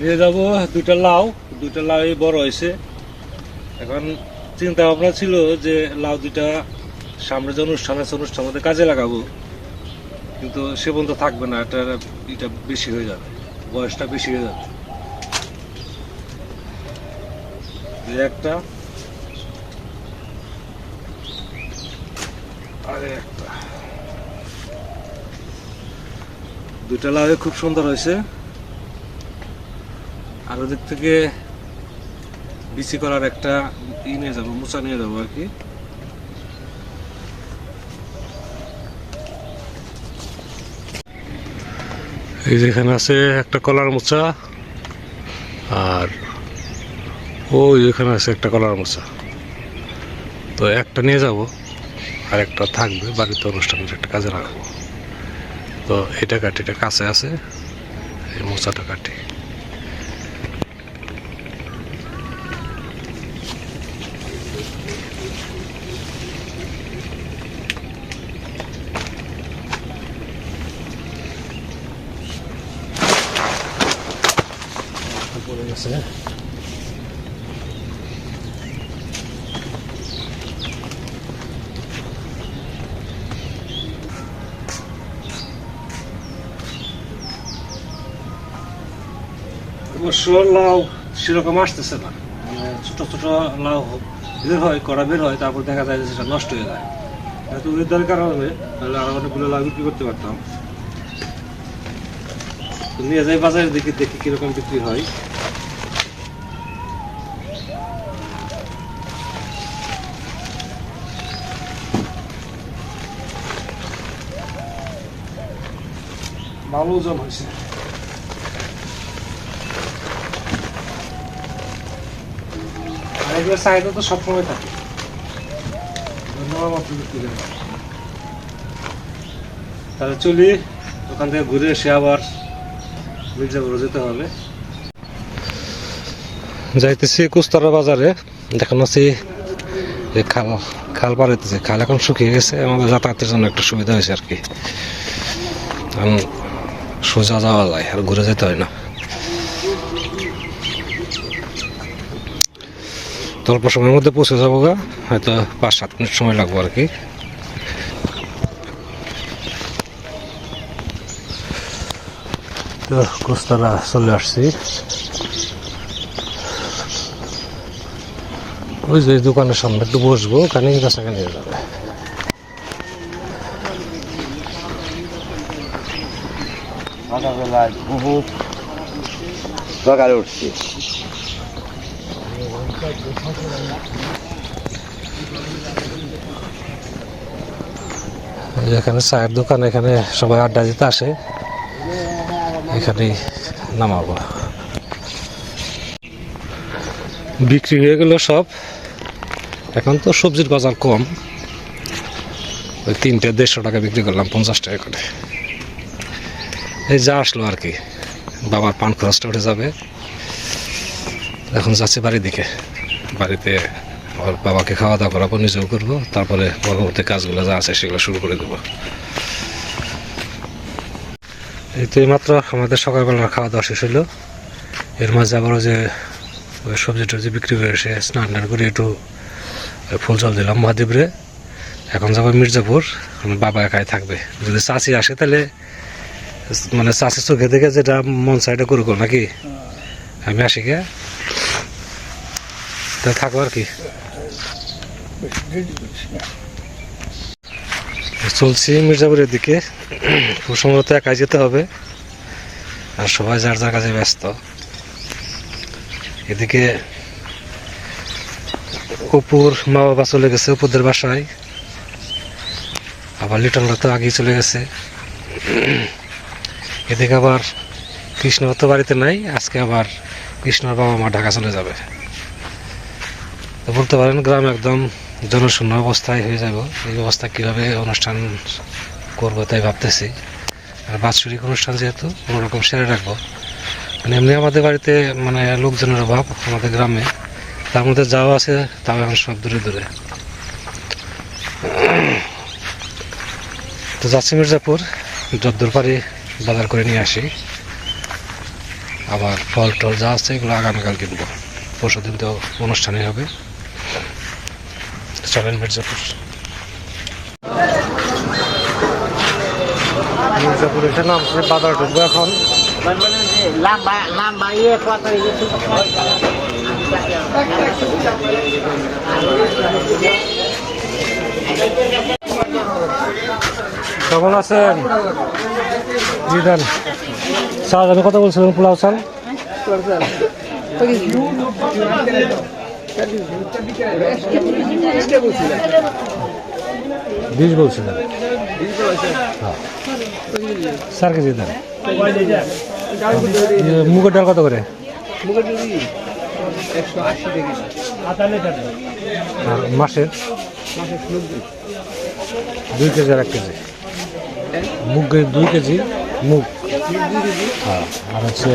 নিয়ে যাব, দুইটা লাউ দুইটা লাউ বড় হয়েছে। এখন চিন্তা ভাবনা ছিল যে লাউ দুইটা সামনে যে অনুষ্ঠান আছে, অনুষ্ঠান মধ্যে কাজে লাগাবো। কিন্তু সে পর্যন্ত থাকবে না, এটা এটা বেশি হয়ে যাবে, বয়সটা বেশি হয়ে যাবে। একটা। আর একটা। দুইটা লাউ খুব সুন্দর হয়েছে। আর ওদিক থেকে বিচি করার একটা ই নিয়ে যাব, মোচা নিয়ে যাব আর কি। এই যেখানে আছে একটা কলার মোচা, আর ওই যেখানে আছে একটা কলার মোচা। তো একটা নিয়ে যাব, আর একটা থাকবে বাড়িতে অনুষ্ঠানের একটা কাজে লাগাবো তো এটা কাটি এটা কাছে আছে, এই মোচাটা কাটি পড়ে গেছে অবশ্য লাউ সেরকম আসতেছে না। মানে ছোট ছোট লাউ বের হয়, কড়া বের হয়, তারপর দেখা যায় যে সেটা নষ্ট হয়ে যায়। এত কারণে তাহলে আরও অনেকগুলো লাউ বিক্রি করতে পারতাম। নিয়ে যাই বাজারে দেখি দেখি কীরকম বিক্রি হয়। ভালো ওজন হয়েছে। এগুলোর চাহিদা তো সবসময় থাকে। ধন্যবাদ তাহলে চলি, ওখান থেকে ঘুরে এসে আবার মির্জাপুরে যেতে হবে। যাইতেছি কুস্তারা বাজারে, দেখানো আছি যে খাল খাল পাড়াইতেছে খাল এখন শুকিয়ে গেছে, আমাদের যাতায়াতের জন্য একটু সুবিধা হয়েছে আর কি। সোজা যাওয়া যায়, আর ঘুরে যেতে হয় না। অল্প সময়ের মধ্যে পৌঁছে যাব গা। হয়তো পাঁচ, সাত মিনিট সময় লাগবো আর কি। কোস্তারা চলে আসছি। ওই যে দোকানের সামনে একটু বসবো ওখানে কাছাকাছি নিয়ে যাবে। সকালে উঠছি এখানে চায়ের দোকান, এখানে সবাই আড্ডা দিতে আসে। এখানেই নামাবো। বিক্রি হয়ে গেল সব। এখন তো সবজির বাজার কম। ওই তিনটে দেড়শো টাকা বিক্রি করলাম, পঞ্চাশ টাকা করে। এই যা আসলো আর কি। বাবার পান খরচটা উঠে যাবে। এখন যাচ্ছি বাড়ির দিকে। বাড়িতে ওর বাবাকে খাওয়া দাওয়া করাবো নিজেও করব, তারপরে পরবর্তী কাজগুলো যা আছে সেগুলো শুরু করে দেবো। এই তো মাত্র আমাদের সকালবেলার খাওয়া দাওয়া শেষ হলো। এর মাঝে আবারও যে সবজি টবজি বিক্রি করে এসে স্নান টান করে একটু ফুল জল দিলাম মহাদেবরে। এখন যাব মির্জাপুর, আমার বাবা একাই থাকবে। যদি চাষি আসে তাহলে মানে চাষি চোখে দেখে যেটা মন সাইডে করুক নাকি? আমি আসি গে তা থাকো আর কি। চলছি মির্জাপুরের দিকে। সম্ভবত একাই যেতে হবে। আর সবাই যার যার কাজে ব্যস্ত। এদিকে অপুর মা বাবা চলে গেছে অপুদের বাসায়। আবার লিটনরা তো আগেই চলে গেছে। এদিকে আবার কৃষ্ণ তো বাড়িতে নাই, আজকে আবার কৃষ্ণর বাবা মা ঢাকা চলে যাবে। বলতে পারেন, গ্রাম একদম জনশূন্য অবস্থায় হয়ে যাব। এই অবস্থা কীভাবে অনুষ্ঠান করব তাই ভাবতেছি। আর বাৎসরিক অনুষ্ঠান যেহেতু কোনোরকম সেরে রাখব। মানে এমনি আমাদের বাড়িতে মানে লোকজনের অভাব আমাদের গ্রামে। তার মধ্যে যাওয়া আছে, তাও এখন সব দূরে দূরে। তো যাচ্ছি মির্জাপুর যদ্দূর বাজার করে নিয়ে আসি। আবার ফল টল যা আছে এগুলো আগামীকাল কিনবো পরশু দিন তো অনুষ্ঠানই হবে। চলেন মির্জাপুর। মির্জাপুর এসে নামছে বাজার ঢুকবো এখন। কেমন আছেন? জি দেন। স্যার আমি কথা বলছিলাম, পোলাও চাল বিশ হ্যাঁ। চার কেজি দেন। মুগের ডাল কত করে? মাসের দুই কেজি আর এক কেজি। মুগ দুই কেজি, মুগ। হ্যাঁ আর হচ্ছে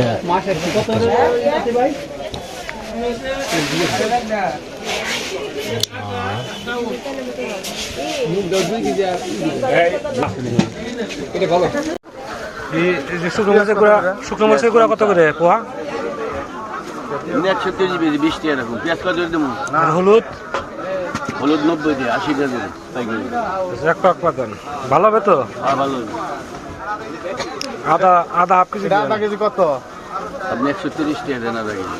শুকনো মাছের গুঁড়া শুকনো মাছের গুঁড়া কত করে? পোয়া? একশো কেজি বেশি বিশ টাকা এরকম পেঁয়াজ কত দেবো আর হলুদ হলুদ নব্বই দিয়ে। আশি এক পাক পাতেন ভালো হবে তো আর ভালো আদা আদা হাফ কেজি দিবেন। কেজি কত? আপনি একশো তিরিশ টাকা দেন আধা কেজি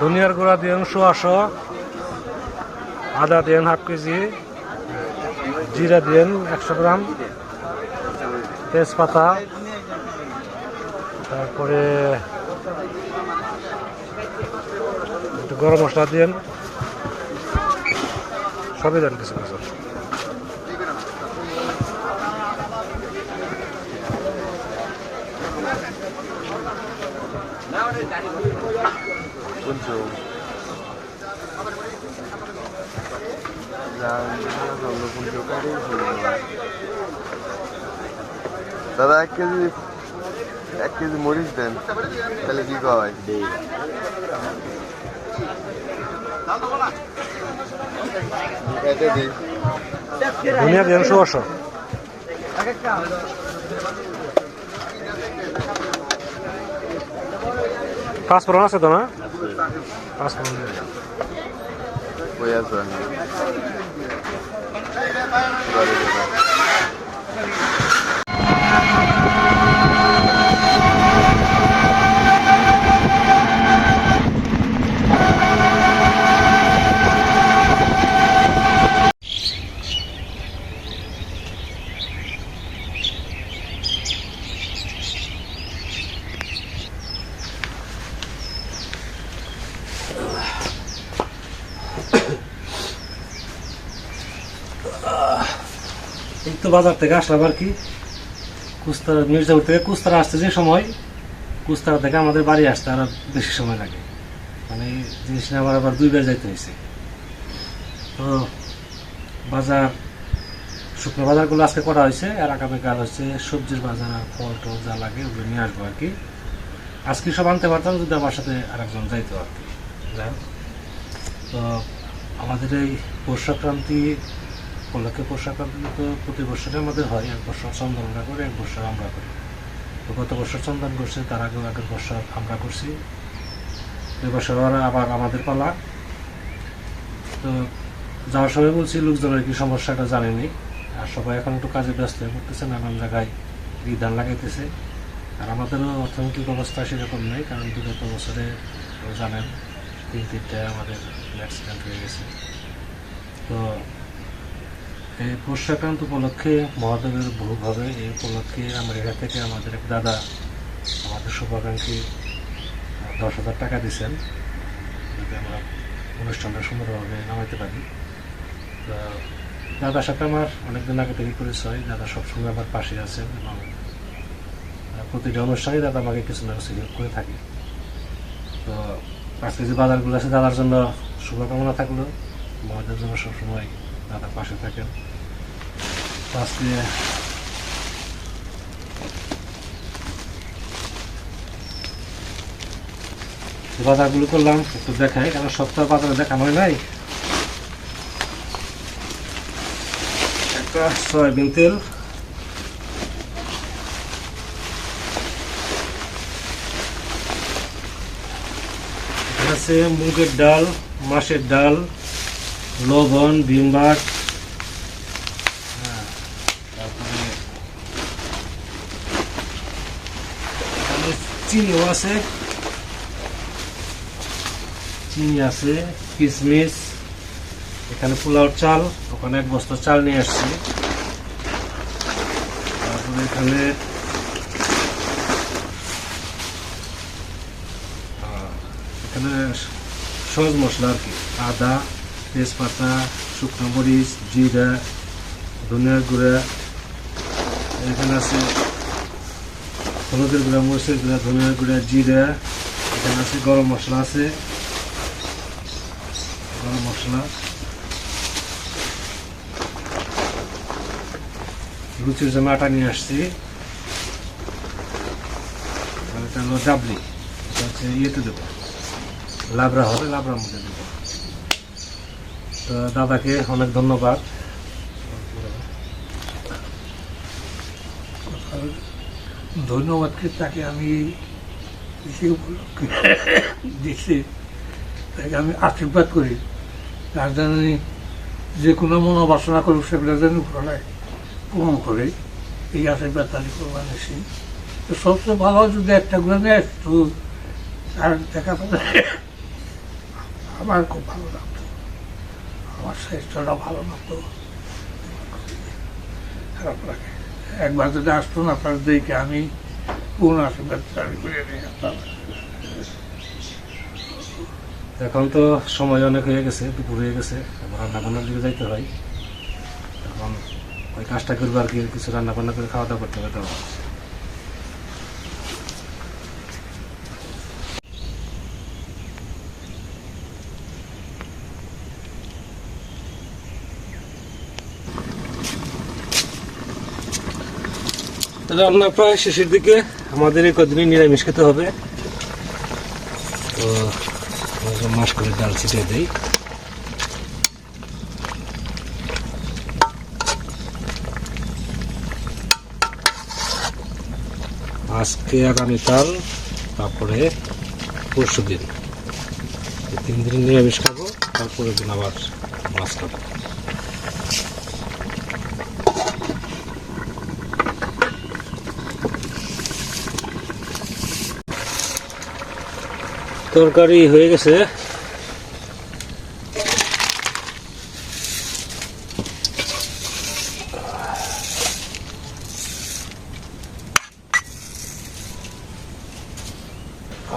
ধনিয়ার গুঁড়া দিন সোয়াশো। আদা দিন হাফ কেজি। জিরা দিন একশো গ্রাম। তেজপাতা। তারপরে গরম মশলা দিন সবই দেন কিছু কিছু। দাদা এক কেজি এক কেজি মরিচ দেন তাহলে কি কয় এটা দিই। ধনিয়া দিন সোয়াশো পাঁচফোড়ন আছে তো না? পাঁচফোড়ন দিয়ে দেন। কই আছে এই তো বাজার থেকে আসলাম আর কি। কুস্তারা মির্জাপুর থেকে কুস্তারা আসতে যে সময়, কুস্তারা থেকে আমাদের বাড়ি আসতে আরও বেশি সময় লাগে। মানে জিনিস আমার আবার দুইবার যাইতে হয়েছে তো বাজার, শুকনো বাজারগুলো আজকে করা হয়েছে আর আগামীকাল হচ্ছে সবজির বাজার আর ফল টল যা লাগে ওগুলো নিয়ে আসব আর কি। আজকে সব আনতে পারতাম, যদি আমার সাথে আরেকজন যাইতো আর কি। তো আমাদের এই বর্ষাক্রান্তি উপলক্ষে পোশাকান্তি তো প্রতি বছরে আমাদের হয়। এক বছর চন্দনরা করে, এক বছর আমরা করি। তো গত বছর চন্দন করছে, তার আগেও আগের বছর আমরা করছি। এবছর আবার আমাদের পালা। তো যাওয়ার সময় বলছি, লোকজনের কি সমস্যাটা জানেনি? আর সবাই এখন একটু কাজে ব্যস্ত হয়ে পড়তেছে, নানান জায়গায় বিধান লাগাইতেছে। আর আমাদেরও অর্থনৈতিক অবস্থা সেরকম নেই, কারণ বিগত বছরে জানেন, তিন তিনটায় আমাদের অ্যাক্সিডেন্ট হয়ে গেছে। তো এই বর্ষাক্রান্ত উপলক্ষে, মহাদেবের বহুভাবে এই উপলক্ষে আমেরিকা থেকে আমাদের এক দাদা আমাদের শুভাকাঙ্ক্ষী দশ হাজার টাকা দিয়েছেন। যাতে আমরা অনুষ্ঠানটা সুন্দরভাবে নামাইতে পারি। দাদার সাথে আমার অনেকদিন আগে থেকে পরিচয়। দাদা সবসময় আমার পাশে আছেন এবং প্রতিটা অনুষ্ঠানে দাদা আমাকে কিছু না কিছু হেল্প করে থাকে। তো আজকে যে বাজারগুলো আছে, দাদার জন্য শুভকামনা থাকল। মহাদেব জন্য সবসময় দাদার পাশে থাকেন। তো আজকে বাজারগুলো করলাম, একটু দেখাই, কারণ সপ্তাহ বাজারে দেখানো হয় নাই। হালকা সয়াবিন তেল। আছে মুগের ডাল, মাছের ডাল। লবণ ভিমবার তারপরে চিনিও আছে। চিনি আছে কিশমিশ এখানে পোলাও চাল ওখানে এক বস্তা চাল নিয়ে আসছি। তারপরে এখানে এখানে সহজ মশলা আর কি আদা। তেজপাতা, শুকনো মরিচ, জিরা ধনিয়ার গুঁড়া, এখানে আছে হলুদের গুঁড়া, মরিচের গুঁড়া ধনিয়ার গুঁড়া, জিরা, এখানে আছে গরম মশলা আছে। গরম মশলা। লুচির জন্য আটা নিয়ে আসছি। এটা হলো ডাবলি এটা হচ্ছে ইয়েতে দেবো। লাবড়া হবে, লাবড়ার মধ্যে দেবো। দাদাকে অনেক ধন্যবাদ। ধন্যবাদকে তাকে আমি দিচ্ছি তাকে আমি আশীর্বাদ করি। তার জন্য যে কোনো মনোবাসনা করুক, সেগুলো যেন উপরালায় পূরণ করে। এই আশীর্বাদ তাদের করবার নিছি তো সবচেয়ে ভালো যদি একটা নেয় একটু আর দেখা আমার খুব ভালো লাগতো। আমার স্বাস্থ্যটা ভালো লাগতো খারাপ লাগে। একবার যদি আসতো না আপনার দেখে আমি পূর্ণ আশীর্বাদ চালু করে এখন তো সময় অনেক হয়ে গেছে, দুপুর হয়ে গেছে রান্না বান্নার দিকে যাইতে হয়। এখন ওই কাজটা করব আর কি, কিছু রান্না বান্না করে খাওয়া দাওয়া করতে হবে রান্না প্রায় শেষের দিকে আমাদের এই কদিনই নিরামিষ খেতে হবে। তো মাস করে ডাল ছিটিয়ে দিই। আজকে আগামীকাল তারপরে পরশু দিন তিন দিন নিরামিষ খাব, তারপরের দিন আবার মাছ খাব। তরকারি হয়ে গেছে।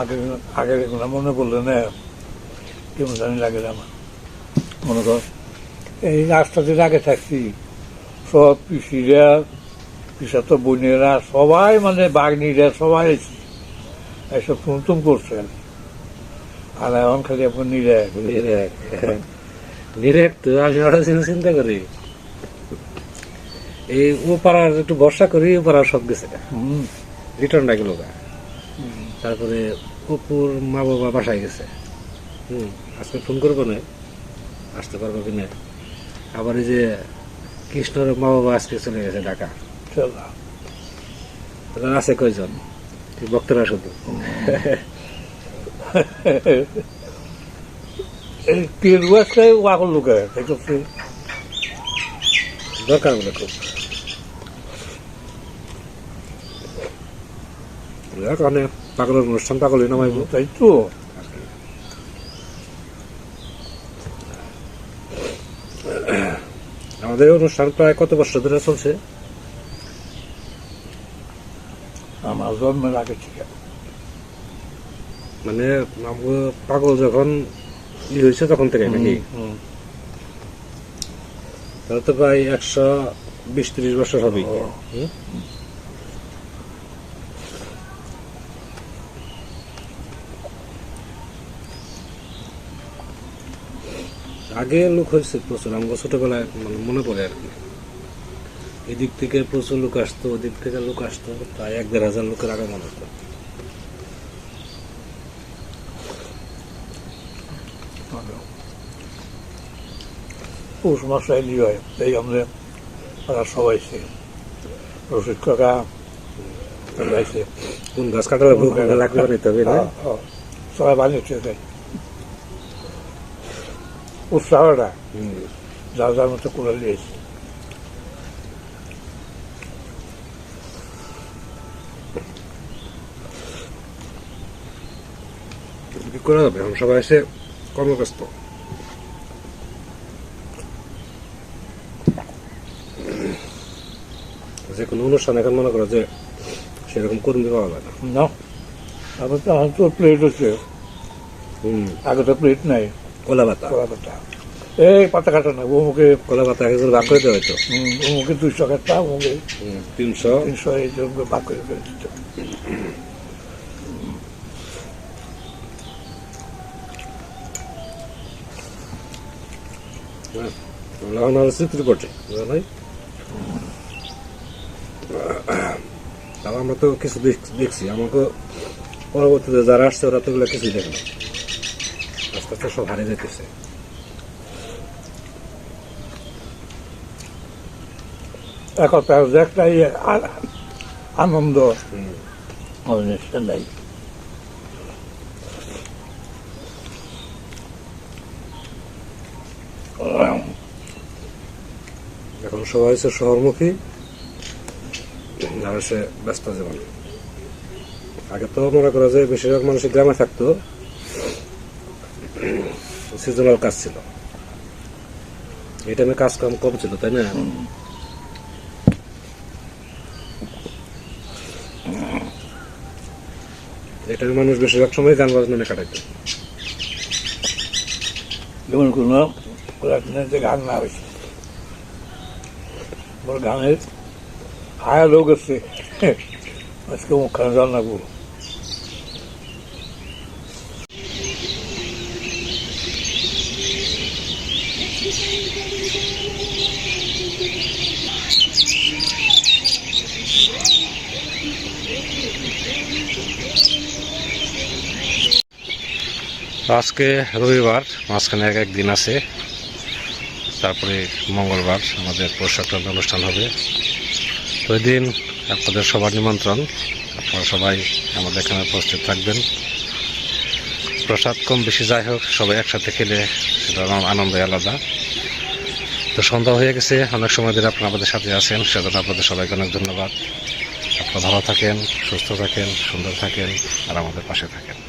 আগে আগের এগুলো মনে পড়লে না, কেমন জানি লাগে আমার। মনে কর, এই রাস্তাতে আগে থাকছি, সব পিসিরা, পিসাতো বোনেরা, সবাই মানে বাগনিরা সবাই এসে এসব তুমতুম করছে। আর এখন খালি এখন নিরে নিরেক। নিরেক তো আমি ওটা চিন্তা- করি। এই ও পাড়ার একটু ভরসা করি ও পাড়ার সব গেছে হুম। রিটার্ন ডাকিল তারপরে অপুর মা বাবা বাসায় গেছে। হুম। আজকে ফোন করব না। আসতে পারব কি না? আবার এই যে কৃষ্ণর মা বাবা আজকে চলে গেছে ঢাকা। চল আছে কয়জন? এই ভক্তরা শুধু। এই পেরু আছে ওয়াকল লোকে দরকার বলে খুব মানে পাগলের অনুষ্ঠান পাগলই নামাইব তাই তো আমাদের অনুষ্ঠান প্রায় কত বছর ধরে চলছে আমার জন্মের আগে থেকে মানে আমাকে পাগল যখন ই হয়েছে তখন থেকে নাকি? তাহলে তো প্রায় একশো বিশ ত্রিশ বছর হবে। আগে লোক হয়েছে প্রচুর আমাকে ছোটবেলায় মানে মনে পড়ে আর কি। এদিক থেকে প্রচুর লোক আসতো ওদিক থেকে লোক আসতো প্রায় এক দেড় হাজার লোকের আগমন হতো। পৌষ মাসে এলি হয় এই আমরা ওরা সবাই আছে রশিদ কাকা আছে কোন গাছ কাটা লাগবে কোন গাছ লাগবে নিতে হবে না সবাই বানিয়েছে তাই উৎসাহটা যার যার মতো করে নিয়েছে কি করা যাবে এখন সবাই এসে কর্মব্যস্ত যে কোনো অনুষ্ঠান এখন মনে করো যে সেরকম কর্মী পাওয়া যায় না। তারপর তো আমার তো প্লেট হচ্ছে হুম। আগে তো প্লেট নাই। কলা পাতা। কলা পাতা। এই পাতা কাটা না অমুকে কলা পাতা একজন ভাগ করে দেওয়া হয়তো অমুকে দুইশো কাটা অমুকে তিনশো। তিনশো এই জন্য ভাগ করে দিত। এখন আর চিত্রপটে বুঝা তাও আমরা তো কিছু দেখ- দেখছি আমাকে পরবর্তীতে যারা আসছে ওরা তো এগুলো কিছুই দেখে না। আস্তে আস্তে সব হারিয়ে যেতেছে। এখন তার যে একটা ইয়ে আনন্দ। নাই এখন সবাই হচ্ছে শহরমুখী। সে ব্যস্ত জীবন। আগে তো মনে করা যায় বেশিরভাগ মানুষ গ্রামে থাকতো। সিজনাল কাজ ছিল। এই টাইমে কাজ কাম কম ছিল, তাই না? টাইমে মানুষ বেশিরভাগ সময় গান বাজনা কাটাইতো। যেমন কোনো গান না হয়েছে গানের হায়া লোক আছে। আজকে মুখখানে জানাব আজকে রবিবার, মাঝখানে এক একদিন আছে। তারপরে মঙ্গলবার আমাদের পৌষ অনুষ্ঠান হবে। ওই দিন আপনাদের সবার নিমন্ত্রণ। আপনারা সবাই আমাদের এখানে উপস্থিত থাকবেন। প্রসাদ কম বেশি যাই হোক, সবাই একসাথে খেলে সেটা আনন্দ আলাদা। তো সন্ধ্যা হয়ে গেছে, অনেক সময় ধরে আপনারা আমাদের সাথে আছেন, সেজন্য আপনাদের সবাইকে অনেক ধন্যবাদ। আপনারা ভালো থাকেন, সুস্থ থাকেন, সুন্দর থাকেন, আর আমাদের পাশে থাকেন।